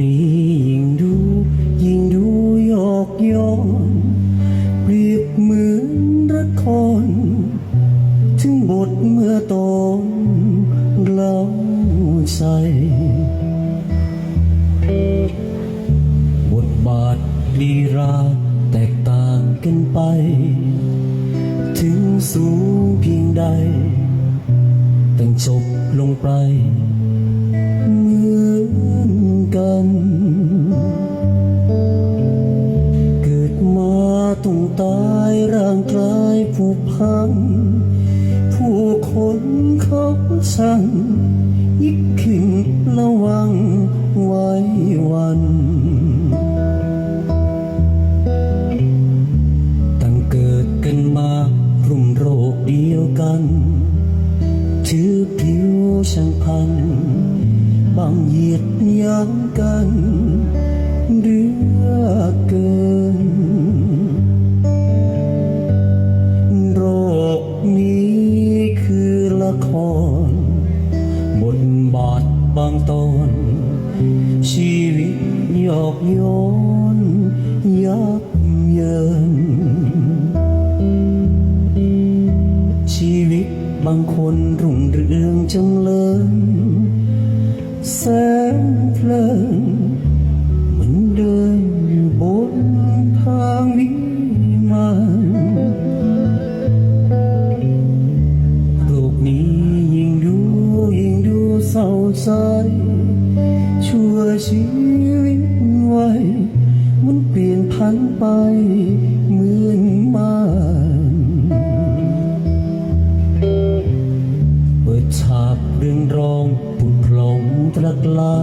นี้ยิ่งดูยิ่งดูยอกย้อนเปรียบเหมือนละครถึงบทเมื่อตอนเล่าใส่บทบาทลีราแตกต่างกันไป ถึงสูงเพียงใดแต่งจบลงไป กัน เกิดมาต้องตายร่างกายผูกพัง ผู้คนเขาช่งยิกขึ้นระวังไว้วันตั้งเกิดกันมารุมโรคเดียวกัน ถือผิวช่างพัน บางเหยียดยางกันเดือเกิน โรคนี้คือละครบทบาทบางตอนชีวิตหยอกโยนยับเยิน ชีวิตบางคนรุ่งเรืองจำเลิน แสงเพลินเหมือนเดินอยู่บนทางวิมานโรคนี้ยิ่งดูยิ่งดูเศร้าใจชั่วชีวิตไว้มันเปลี่ยนพันไปเหมือนมา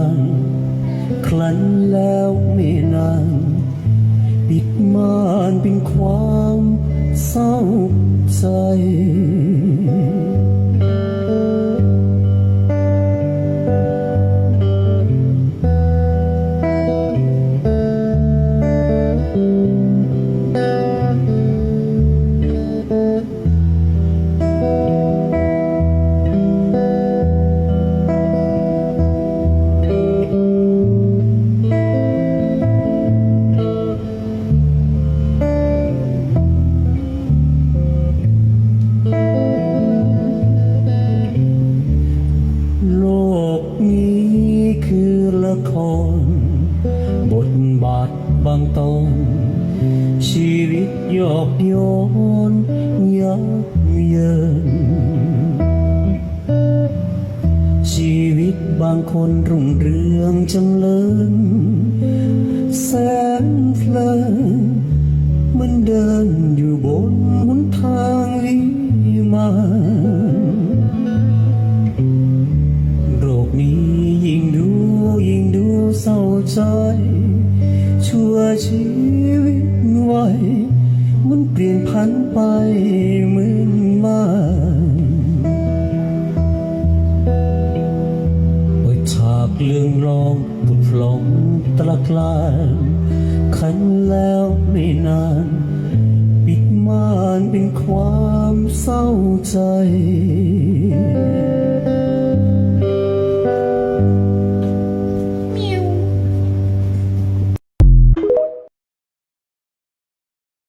างคลันแล้วไม่นานปิดม่านเป็นความเศร้าใจ บาทบางตอนชีวิตหยอกโยนยับเยิน ชีวิตบางคนรุ่งเรืองจำเลินแสนเพลินมันเดินอยู่บนหนทางวิมานโรคนี้ยิ่งดูยิ่งดูเศร้าใจ ชั่วชีวิตไว้มันเปลี่ยนพันไปเหมือนมานเปิดฉากเรื่องรองปุดพลงตะกลานคันแล้วไม่นาน ปิดม่านเป็นความเศร้าใจ